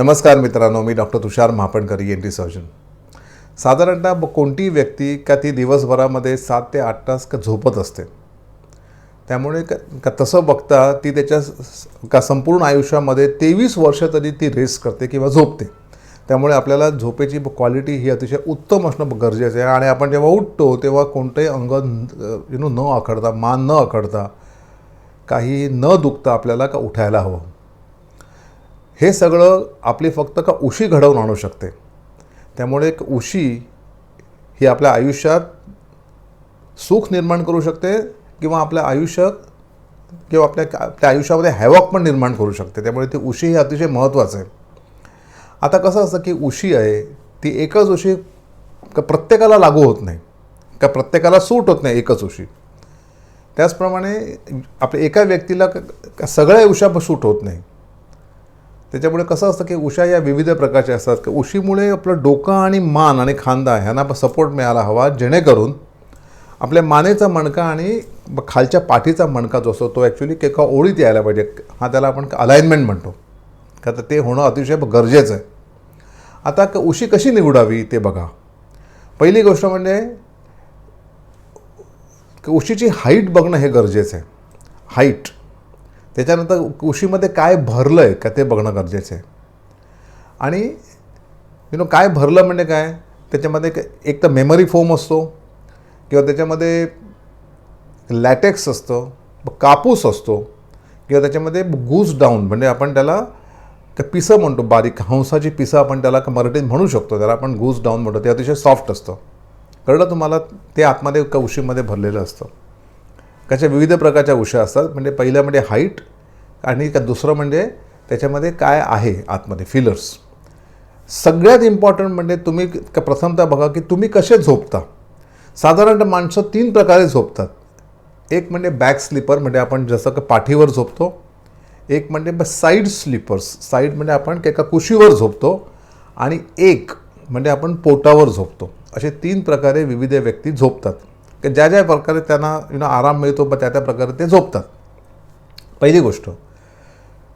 नमस्कार मित्रांनो मी doctor Tushar Mahapankar N T surgeon साधारणतः ब- कोणतीही व्यक्ती का ती दिवसभरामध्ये सात ते आठ तास का झोपत असते. त्यामुळे का का तसं बघता ती त्याच्या का संपूर्ण आयुष्यामध्ये तेवीस वर्ष तरी ती रेस्ट करते किंवा झोपते. त्यामुळे आपल्याला झोपेची क्वालिटी ही अतिशय उत्तम असणं गरजेचं आहे. आणि आपण जेव्हा उठतो तेव्हा कोणतंही अंग यु नो न आखडता मान न आखडता काही न दुखता आपल्याला का उठायला हवं. हे सगळं आपली फक्त का उशी घडवून आणू शकते. त्यामुळे एक उशी ही आपल्या आयुष्यात सुख निर्माण करू शकते किंवा आपल्या आयुष्य किंवा आपल्या आपल्या आयुष्यामध्ये हॅवॉक पण निर्माण करू शकते. त्यामुळे ती उशी ही अतिशय महत्त्वाचं आहे. आता कसं असतं की उशी आहे ती एकच उशी का प्रत्येकाला लागू होत नाही. का प्रत्येकाला सूट होत नाही एकच उशी. त्याचप्रमाणे आपल्या एका व्यक्तीला क- सगळ्या उशा सूट होत नाही. त्याच्यामुळे कसं असतं की उशा या विविध प्रकारच्या असतात की उशीमुळे आपलं डोकं आणि मान आणि खांदा ह्यांना सपोर्ट मिळाला हवा जेणेकरून आपल्या मानेचा मणका आणि खालच्या पाठीचा मणका जो असतो तो ॲक्च्युली एका ओळीत यायला पाहिजे. हा त्याला आपण अलाइनमेंट म्हणतो. का तर ते होणं अतिशय गरजेचं आहे. आता क- उशी कशी निवडावी ते बघा. पहिली गोष्ट म्हणजे उशीची हाईट बघणं हे गरजेचं आहे. हाईट त्याच्यानंतर उशीमध्ये काय भरलं आहे का ते बघणं गरजेचं आहे. आणि यु नो काय भरलं म्हणजे काय? त्याच्यामध्ये एक- तर मेमरी फोम असतो किंवा त्याच्यामध्ये लॅटेक्स असतं कापूस असतो किंवा त्याच्यामध्ये गूज डाऊन म्हणजे आपण त्याला पिसं म्हणतो बारीक हंसाची पिसं आपण त्याला क- मराठीत म्हणू शकतो त्याला आपण गूज डाऊन म्हणतो ते अतिशय सॉफ्ट असतं. कळलं तुम्हाला? ते आतमध्ये कौशीमध्ये उशीमध्ये भरलेलं असतं. त्याच्या विविध प्रकारच्या उशा असतात. म्हणजे पहिलं म्हणजे हाईट आणि का दुसरं म्हणजे त्याच्यामध्ये काय आहे आतमध्ये फिलर्स सगळ्यात इम्पॉर्टंट म्हणजे तुम्ही प्रथमतः बघा की तुम्ही कसे झोपता. साधारणतः माणसं तीन प्रकारे झोपतात. एक म्हणजे बॅक स्लीपर म्हणजे आपण जसं का पाठीवर झोपतो. एक म्हणजे साईड स्लीपर्स साईड म्हणजे आपण एका कुशीवर झोपतो. आणि एक म्हणजे आपण पोटावर झोपतो. असे तीन प्रकारे विविध व्यक्ती झोपतात. की ज्या ज्या प्रकारे त्यांना यु नो आराम मिळतो पण त्या त्या प्रकारे ते झोपतात. पहिली गोष्ट.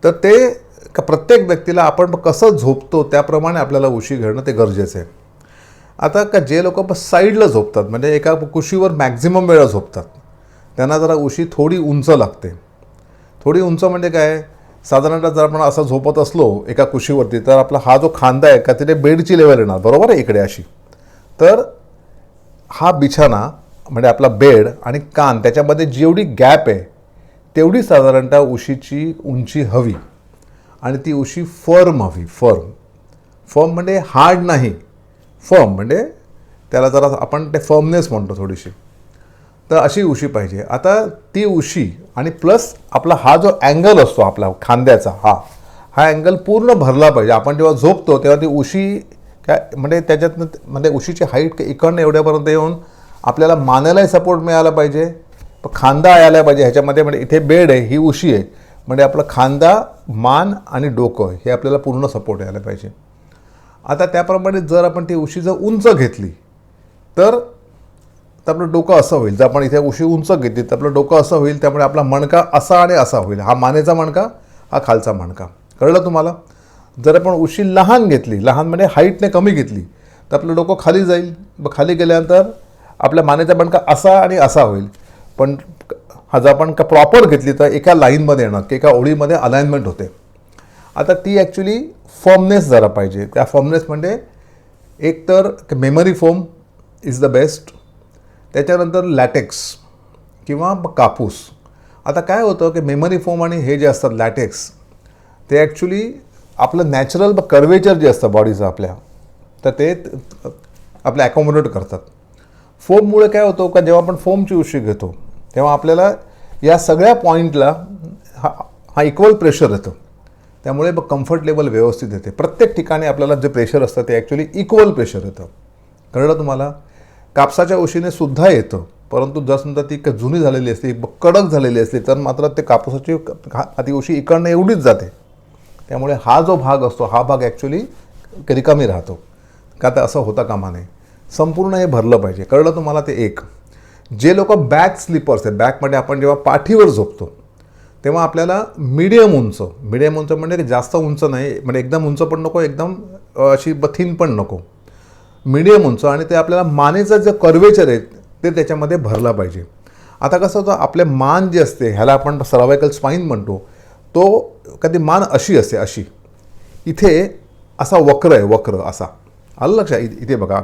तर ते का प्रत्येक व्यक्तीला आपण कसं झोपतो त्याप्रमाणे आपल्याला उशी घेणं ते गरजेचं आहे. आता का जे लोक साईडला झोपतात म्हणजे एका कुशीवर मॅक्झिमम वेळा झोपतात त्यांना जरा उशी थोडी उंच लागते. थोडी उंच म्हणजे काय? साधारणतः जर आपण असं झोपत असलो एका कुशीवरती तर आपला हा जो खांदा आहे का तिथे बेडची लेवल येणार बरोबर आहे इकडे अशी. तर हा बिछाना म्हणजे आपला बेड आणि कान त्याच्यामध्ये जेवढी गॅप आहे तेवढी साधारणतः उशीची उंची हवी आणि ती उशी फर्म हवी फर्म. फर्म म्हणजे हार्ड नाही फर्म म्हणजे त्याला जरा आपण ते फर्मनेस म्हणतो थोडीशी. तर अशी उशी पाहिजे. आता ती उशी आणि प्लस आपला हा जो अँगल असतो आपला खांद्याचा हा हा अँगल पूर्ण भरला पाहिजे. आपण जेव्हा झोपतो तेव्हा ती उशी काय म्हणजे त्याच्यातनं म्हणजे उशीची हाईट इकडनं एवढ्यापर्यंत येऊन आपल्याला मानेलाही सपोर्ट मिळाला पाहिजे. खांदा यायला पाहिजे. ह्याच्यामध्ये म्हणजे इथे बेड आहे ही उशी आहे. म्हणजे आपलं खांदा मान आणि डोकं हे आपल्याला पूर्ण सपोर्ट यायला पाहिजे. आता त्याप्रमाणे जर आपण ती उशी जर उंच घेतली तर तर आपलं डोकं असं होईल. जर आपण इथे उशी उंच घेतली तर आपलं डोकं असं होईल. त्यामुळे आपला मणका असा आणि असा होईल. हा मानेचा मणका हा खालचा मणका. कळलं तुम्हाला? जर आपण उशी लहान घेतली लहान म्हणजे हाईटने कमी घेतली तर आपलं डोकं खाली जाईल. मग खाली गेल्यानंतर आपल्या मानेचा बणका असा आणि असा होईल. पण हा जर आपण का प्रॉपर घेतली तर एका लाईनमध्ये येणार की एका ओळीमध्ये अलाइनमेंट होते. आता ती ॲक्च्युली फॉर्मनेस जरा पाहिजे. त्या फॉर्मनेस म्हणजे एक तर memory foam is the best त्याच्यानंतर लॅटेक्स किंवा कापूस. आता काय होतं की मेमरी फोम आणि हे जे असतात लॅटेक्स ते ॲक्च्युली आपलं नॅचरल ब कर्वेचर जे असतं बॉडीचं आपल्या तर ते आपलं ॲकोमोडेट करतात. फोममुळे काय होतो का जेव्हा आपण फोमची उशी घेतो तेव्हा आपल्याला या सगळ्या पॉईंटला हा हा इक्वल प्रेशर येतं. त्यामुळे ब कम्फर्ट लेवल व्यवस्थित येते. प्रत्येक ठिकाणी आपल्याला जे प्रेशर असतं ते ॲक्च्युली इक्वल प्रेशर येतं. कळलं तुम्हाला? कापसाच्या उशीने सुद्धा येतं परंतु जर समजा ती जुनी झालेली असली कडक झालेली असली तर मात्र ते कापसाची ती उशी इकडनं एवढीच जाते. त्यामुळे हा जो भाग असतो हा भाग ॲक्च्युली रिकामी राहतो. का तर असं होता कामा नये. संपूर्ण हे भरलं पाहिजे. कळलं तुम्हाला ते एक? जे लोक बॅक स्लीपर्स आहेत बॅकमध्ये आपण जेव्हा पाठीवर झोपतो तेव्हा आपल्याला मीडियम उंच मीडियम उंच म्हणजे जास्त उंच नाही म्हणजे एकदम उंच पण नको एकदम अशी बथीन पण नको. मीडियम उंच आणि ते आपल्याला मानेचं जे कर्वेचर आहे ते त्याच्यामध्ये भरला पाहिजे. आता कसं होतं आपले मान जे असते ह्याला आपण सर्वायकल स्पाईन म्हणतो तो कधी मान अशी असते अशी. इथे असा वक्र आहे वक्र असा. आलं लक्षात? इ- इथे बघा.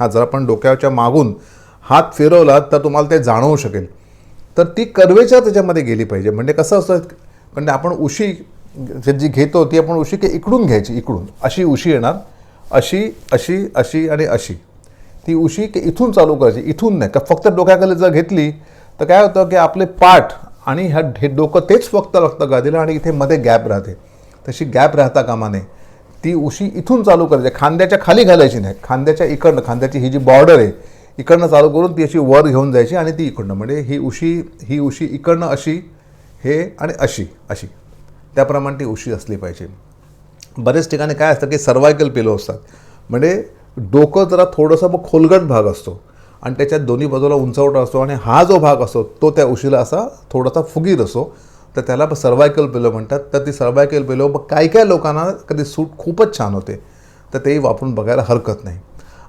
हा जर आपण डोक्याच्या मागून हात फिरवला तर तुम्हाला ते जाणवू शकेल. तर ती कर्वेचर त्याच्यामध्ये गेली पाहिजे. म्हणजे कसं असतं म्हणजे आपण उशी जी घेतो ती आपण उशी की इकडून घ्यायची इकडून. अशी उशी येणार. अशी अशी अशी आणि अशी. ती उशी की इथून चालू करायची. इथून नाही. का फक्त डोक्याकडे जर घेतली तर काय होतं की आपले पाठ आणि ह्या हे डोकं तेच फक्त लागतं गादीला आणि इथे मध्ये गॅप राहते. तशी गॅप राहता कामा नये. ती उशी इथून चालू करायची. खांद्याच्या खाली घालायची नाही. खांद्याच्या इकडनं खांद्याची ही जी बॉर्डर आहे इकडनं चालू करून ती अशी वर घेऊन जायची आणि ती इकडनं. म्हणजे ही उशी ही उशी इकडनं अशी हे आणि अशी अशी. त्याप्रमाणे ती उशी असली पाहिजे. बरेच ठिकाणी काय असतं की सर्वायकल पिलो असतात. म्हणजे डोकं जरा थोडंसं मग खोलगट भाग असतो. आणि त्याच्यात दोन्ही बाजूला उंचवटा असतो आणि हा जो भाग असतो तो त्या उशीला असा थोडासा फुगीर असतो. तर त्याला सर्वायकल बिलो म्हणतात. तर ती सर्वायकल बिलो काय काही काही लोकांना कधी सूट खूपच छान होते. तर तेही वापरून बघायला हरकत नाही.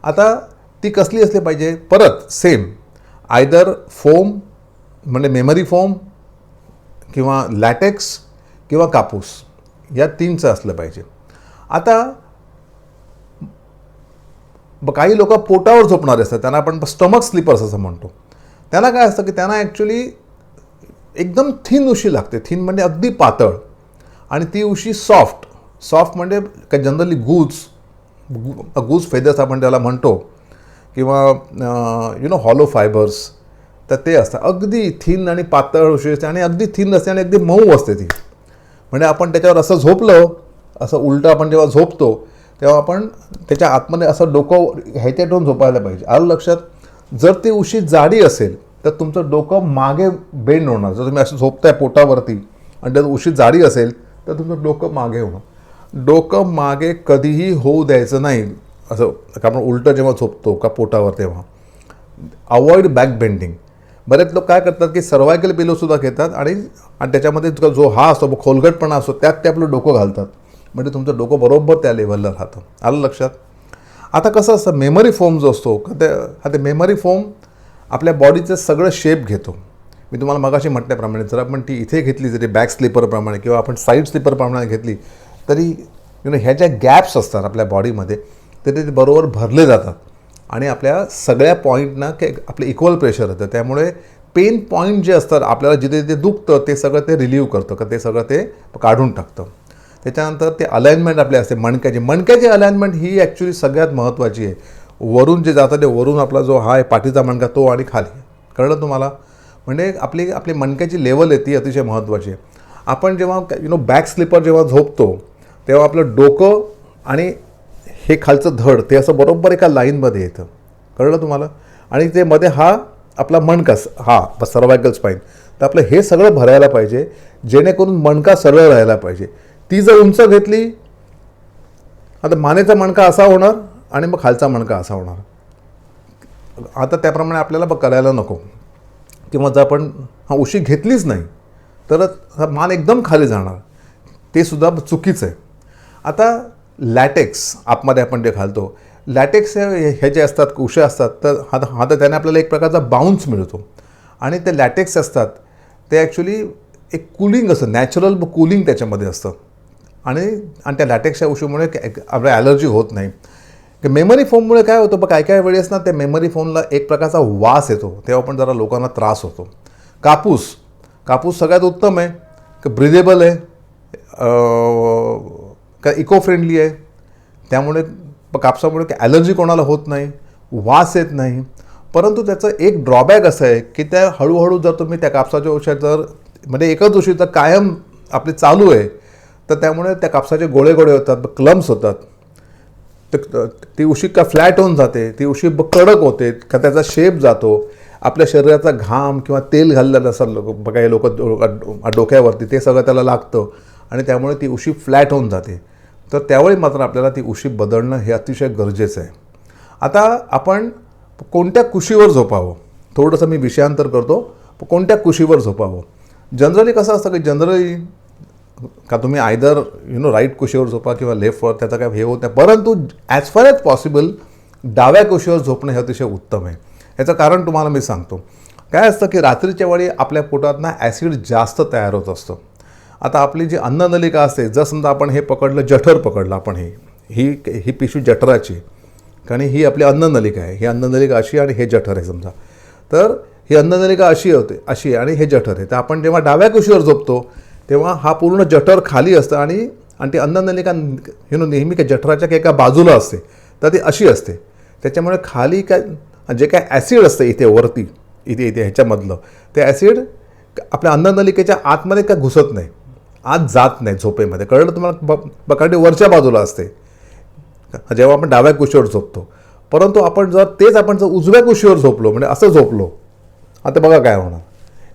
आता ती कसली असली पाहिजे? परत सेम आयदर फोम म्हणजे मेमरी फोम किंवा लॅटेक्स किंवा कापूस. या तीनचं असलं पाहिजे. आता ब- काही लोक पोटावर झोपणारे असतात. त्यांना आपण स्टमक स्लिपर्स असं म्हणतो. त्यांना काय असतं की त्यांना ॲक्च्युली एकदम थिन उशी लागते. थिन म्हणजे अगदी पातळ. आणि ती उशी सॉफ्ट. सॉफ्ट म्हणजे काय जनरली गूज गूज फेदर्स आपण त्याला म्हणतो किंवा यु नो हॉलो फायबर्स तर ते असतं. अगदी थिन आणि पातळ उशी असते आणि अगदी थिन असते आणि अगदी मऊ असते ती. म्हणजे आपण त्याच्यावर असं झोपलं असं उलटं आपण जेव्हा झोपतो तेव्हा आपण त्याच्या आतमध्ये असं डोकं ह्याच्या ठेवून झोपायला पाहिजे. आलं लक्षात? जर ती उशी जाडी असेल तर तुमचं डोकं मागे बेंड होणार. जर तुम्ही असं झोपताय पोटावरती आणि त्यात उशी जाडी असेल तर तुमचं डोकं मागे होणार. डोकं मागे कधीही होऊ द्यायचं नाही. असं का आपण उलटं जेव्हा झोपतो का पोटावर तेव्हा. अवॉइड बॅक बेंडिंग बरेच लोक काय करतात की सर्वायकल पिलोसुद्धा घेतात आणि आणि त्याच्यामध्ये जो जो हा असतो खोलगटपणा असतो त्यात ते आपलं डोकं घालतात. म्हणजे तुमचं डोकं बरोबर त्या लेवलला राहतं. आलं लक्षात? आता कसं असतं मेमरी फोम जो असतो का ते हा ते मेमरी फोम आपल्या बॉडीचं सगळं शेप घेतो. मी तुम्हाला मगाशी म्हटल्याप्रमाणे जर आपण ती इथे घेतली जरी बॅक स्लिपरप्रमाणे किंवा आपण साईड स्लिपरप्रमाणे घेतली तरी यु नो ह्या ज्या गॅप्स असतात आपल्या बॉडीमध्ये ते ते बरोबर भरले जातात. आणि आपल्या सगळ्या पॉईंटना के आपलं इक्वल प्रेशर येतं त्यामुळे पेन पॉईंट जे असतात आपल्याला जिथे जिथे दुखतं ते सगळं ते रिलीव्ह करतं का ते सगळं ते काढून टाकतं. त्याच्यानंतर ते अलाइनमेंट आपले असते. मणक्याची मणक्याची अलाइनमेंट ही ॲक्च्युली सगळ्यात महत्त्वाची आहे. वरून जे जातं ते वरून आपला जो हा आहे पाठीचा मणका तो आणि खाली. कळलं तुम्हाला? म्हणजे आपली आपली मणक्याची लेवल आहे ती अतिशय महत्त्वाची आहे. आपण जेव्हा यु नो बॅक स्लिपर जेव्हा झोपतो तेव्हा आपलं डोकं आणि हे खालचं धड ते असं बरोबर एका लाईनमध्ये येतं. कळलं तुम्हाला? आणि ते मध्ये हा आपला मणका हा सर्वायकल स्पाईन तर आपलं हे सगळं भरायला पाहिजे जेणेकरून मणका सरळ राहायला पाहिजे. ती जर उंच घेतली आता मानेचा मणका असा होणार आणि मग खालचा मणका असा होणार. आता त्याप्रमाणे आपल्याला बघ करायला नको. किंवा जर आपण हा उशी घेतलीच नाही तर हा मान एकदम खाली जाणार. ते सुद्धा चुकीचं आहे. आता लॅटेक्स आतमध्ये आपण जे घालतो लॅटेक्स हे हे जे असतात उशे असतात तर हा हा तर त्याने आपल्याला एक प्रकारचा बाउन्स मिळतो. आणि ते लॅटेक्स असतात ते ॲक्च्युली एक कुलिंग असतं नॅचरल कुलिंग त्याच्यामध्ये असतं. आणि आणि त्या लॅटेक्सच्या उशीमुळे आपल्या ॲलर्जी होत नाही. मेमरी फोममुळे काय होतं? बघ काय काय वेळेस ना त्या मेमरी फोनला एक प्रकारचा वास येतो. तेव्हा पण जरा लोकांना त्रास होतो. कापूस. कापूस सगळ्यात उत्तम आहे. की ब्रिदेबल आहे. का इको फ्रेंडली आहे. त्यामुळे कापसामुळे काय ॲलर्जी कोणाला होत नाही. वास येत नाही. परंतु त्याचं एक ड्रॉबॅक असं आहे की त्या हळूहळू जर तुम्ही त्या कापसाच्या औषध जर म्हणजे एकच उशी जर कायम आपले चालू आहे तर त्यामुळे त्या कापसाचे गोळे गोळे होतात क्लम्स होतात. तर ती उशी का फ्लॅट होऊन जाते ती उशी कडक होते का त्याचा शेप जातो आपल्या शरीराचा घाम किंवा तेल घाललेलं असं लोक काही लोक डोक्यावरती ते सगळं त्याला लागतं आणि त्यामुळे ती उशी फ्लॅट होऊन जाते. तर त्यावेळी मात्र आपल्याला ती उशी बदलणं हे अतिशय गरजेचं आहे. आता आपण कोणत्या कुशीवर झोपावं? थोडंसं मी विषयांतर करतो. कोणत्या कुशीवर झोपावं? जनरली कसं असतं की जनरली का तुम्ही आयदर यु नो राईट कुशीवर झोपा किंवा लेफ्टवर त्याचा काय हे होत नाही. परंतु ॲज फार ॲज पॉसिबल डाव्या कुशीवर झोपणं हे अतिशय उत्तम आहे. याचं कारण तुम्हाला मी सांगतो. काय असतं की रात्रीच्या वेळी आपल्या पोटात ना ॲसिड जास्त तयार होत असतं. आता आपली जी अन्ननलिका असते जर समजा आपण हे पकडलं जठर पकडलं आपण हे ही ही पिशवी जठराची कारण ही आपली अन्ननलिका आहे. ही अन्ननलिका अशी आणि हे जठर आहे समजा. तर ही अन्ननलिका अशी होते अशी आहे आणि हे जठर आहे. तर आपण जेव्हा डाव्या कुशीवर झोपतो तेव्हा हा पूर्ण जठर खाली असतं आणि आणि ती अन्ननलिका यु नो नेहमी काय जठराच्या काही एका बाजूला असते. तर ती अशी असते. त्याच्यामुळे खाली काय जे काय ॲसिड असतं इथे वरती इथे इथे ह्याच्यामधलं ते ॲसिड आपल्या अन्ननलिकेच्या आतमध्ये काय घुसत नाही. आत जात नाही झोपेमध्ये. कळलं तुम्हाला? ब बकाडी वरच्या बाजूला असते. जेव्हा आपण डाव्या कुशीवर झोपतो. परंतु आपण जर तेच आपण जर उजव्या कुशीवर झोपलो म्हणजे असं झोपलो आता बघा काय होणार.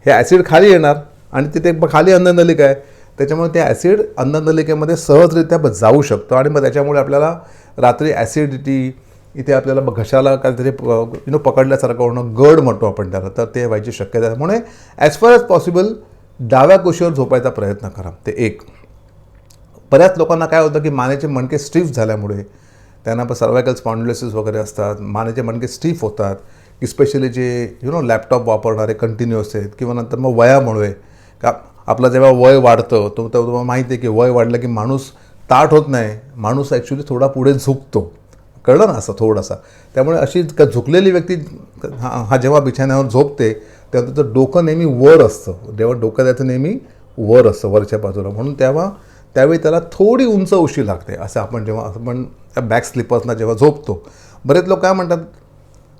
हे ॲसिड खाली येणार. आणि तिथे खाली अन्ननलिका आहे. त्याच्यामुळे ते ॲसिड अन्ननलिकेमध्ये सहजरित्या जाऊ शकतो. आणि मग त्याच्यामुळे आपल्याला रात्री ॲसिडिटी इथे आपल्याला घशाला काहीतरी यु नो पकडल्यासारखं होणं गड म्हणतो आपण त्याला. तर ते व्हायची शक्यता आहे. त्यामुळे ॲज फार ॲज पॉसिबल डाव्या कुशीवर झोपायचा प्रयत्न करा. ते एक. बऱ्याच लोकांना काय होतं की मानेचे मणके स्टीफ झाल्यामुळे त्यांना पण सर्वायकल स्पॉन्डिलोसिस वगैरे असतात. मानेचे मणके स्टीफ होतात. इस्पेशली जे यु नो लॅपटॉप वापरणारे कंटिन्युअस आहेत. किंवा नंतर मग वयामुळे का आपलं जेव्हा वय वाढतं तो तेव्हा तुम्हाला माहिती आहे की वय वाढलं की माणूस ताट होत नाही. माणूस ॲक्च्युली थोडा पुढे झुकतो. कळलं ना असं थोडासा? त्यामुळे अशी का झुकलेली व्यक्ती हा हा जेव्हा बिछाण्यावर झोपते तेव्हा त्याचं डोकं नेहमी वर असतं. जेव्हा डोकं त्याचं नेहमी वर असतं वरच्या बाजूला. म्हणून तेव्हा त्यावेळी त्याला थोडी उंच उशी लागते. असं आपण जेव्हा आपण त्या बॅक स्लिपर्सना जेव्हा झोपतो बरेच लोक काय म्हणतात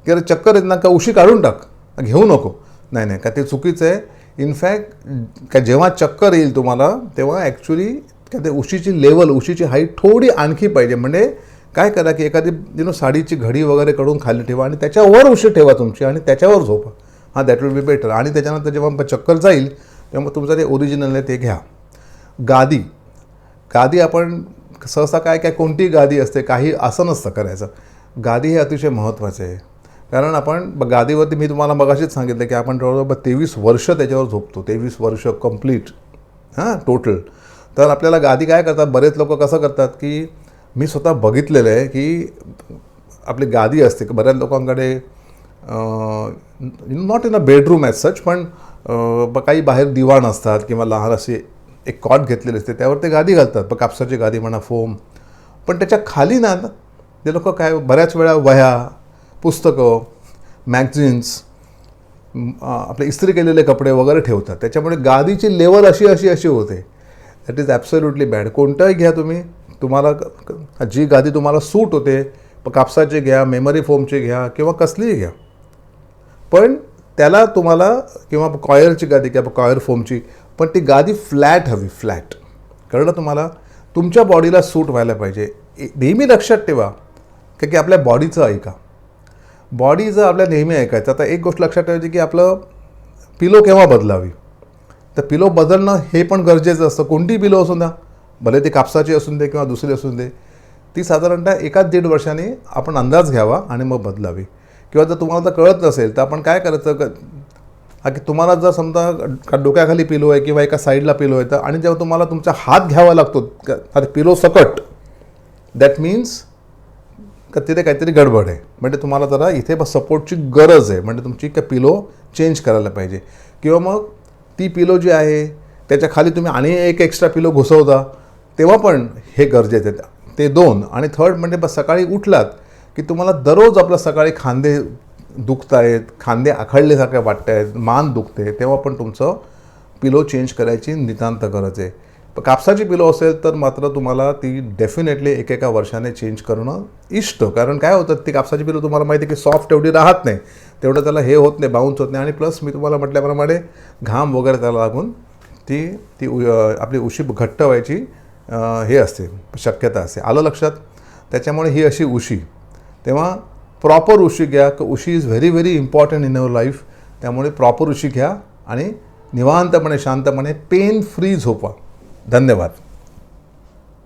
की अरे चक्कर येत ना का उशी काढून टाक? घेऊ नको. नाही नाही का ते चुकीचं आहे. इनफॅक्ट का जेव्हा चक्कर येईल तुम्हाला तेव्हा ॲक्च्युली का ते उशीची लेवल उशीची हाईट थोडी आणखी पाहिजे. म्हणजे काय करा की एखादी यु नो साडीची घडी वगैरे कडून खाली ठेवा आणि त्याच्यावर उशी ठेवा तुमची आणि त्याच्यावर झोपा. हां दॅट विल बी बेटर आणि त्याच्यानंतर जेव्हा चक्कर जाईल तेव्हा तुमचं ते ओरिजिनल आहे ते घ्या. गादी. गादी आपण सहसा काय काय कोणती गादी असते काही असं नसतं करायचं. गादी हे अतिशय महत्त्वाचं आहे. कारण आपण ब- गादीवरती मी तुम्हाला मगाशीच सांगितलं की आपण जवळजवळ तेवीस वर्ष त्याच्यावर झोपतो. तेवीस वर्ष कंप्लीट हां टोटल तर आपल्याला गादी काय करतात? बरेच लोक कसं करतात की मी स्वतः बघितलेलं आहे की आपली गादी असते. की बऱ्याच लोकांकडे not in a bedroom as such पण ब- काही बाहेर दिवाण असतात किंवा लहान असे एक कॉट घेतलेले असते. त्यावर ते गादी घालतात. ब कापसाची गादी म्हणा फोम. पण त्याच्याखाली ना ते लोक काय बऱ्याच वेळा वह्या पुस्तकं मॅगझिन्स आपले इस्त्री केलेले कपडे वगैरे ठेवतात. त्याच्यामुळे गादीची लेवल अशी अशी अशी होते. दॅट इज ॲब्सोल्युटली बॅड कोणताही घ्या तुम्ही. तुम्हाला जी गादी तुम्हाला सूट होते कापसाची घ्या मेमरी फोमची घ्या किंवा कसलीही घ्या. पण त्याला तुम्हाला किंवा कॉयरची गादी किंवा कॉयर फोमची पण ती गादी फ्लॅट हवी फ्लॅट कळलं तुम्हाला? तुमच्या बॉडीला सूट व्हायला पाहिजे. ए- नेहमी लक्षात ठेवा. का की आपल्या बॉडीचं ऐका. बॉडी जर आपल्या नेहमी ऐकायचं आता एक गोष्ट लक्षात ठेवायची की आपलं पिलो केव्हा बदलावी? तर पिलो बदलणं हे पण गरजेचं असतं. कोणती पिलो असून द्या भले ती कापसाची असून दे किंवा दुसरी असून दे ती साधारणतः एकाच दीड वर्षाने आपण अंदाज घ्यावा आणि मग बदलावी. किंवा जर तुम्हाला जर कळत नसेल तर आपण काय करायचं? की तुम्हाला जर समजा डोक्याखाली पिलो आहे किंवा एका साईडला पिलो आहे तर आणि जेव्हा तुम्हाला तुमचा हात घ्यावा लागतो पिलो सकट दॅट मीन्स का तिथे काहीतरी गडबड आहे. म्हणजे तुम्हाला जरा इथे बस सपोर्टची गरज आहे. म्हणजे तुमची का पिलो चेंज करायला पाहिजे. किंवा मग ती पिलो जी आहे त्याच्याखाली तुम्ही आणि एक एक्स्ट्रा पिलो घुसवता तेव्हा पण हे गरजेचे आहे. ते दोन. आणि थर्ड म्हणजे बस सकाळी उठलात की तुम्हाला दररोज आपलं सकाळी खांदे दुखत आहेत खांदे आखडल्यासारखे वाटत आहेत मान दुखते तेव्हा पण तुमचं पिलो चेंज करायची नितांत गरज आहे. कापसाची पिलो असेल तर मात्र तुम्हाला ती डेफिनेटली एकेका वर्षाने चेंज करणं इष्ट. कारण काय होतं ती कापसाची पिलं तुम्हाला माहिती आहे की सॉफ्ट एवढी राहत नाही. तेवढं त्याला हे होत नाही बाउन्स होत नाही. आणि प्लस मी तुम्हाला म्हटल्याप्रमाणे घाम वगैरे त्याला लागून ती ती उ- आपली उशी घट्ट व्हायची हे असते शक्यता असते. आलं लक्षात? त्याच्यामुळे ही अशी उशी. तेव्हा प्रॉपर उशी घ्या क उशी is very very important in our life त्यामुळे प्रॉपर उशी घ्या आणि निवांतपणे शांतपणे पेन फ्री झोपा. धन्यवाद.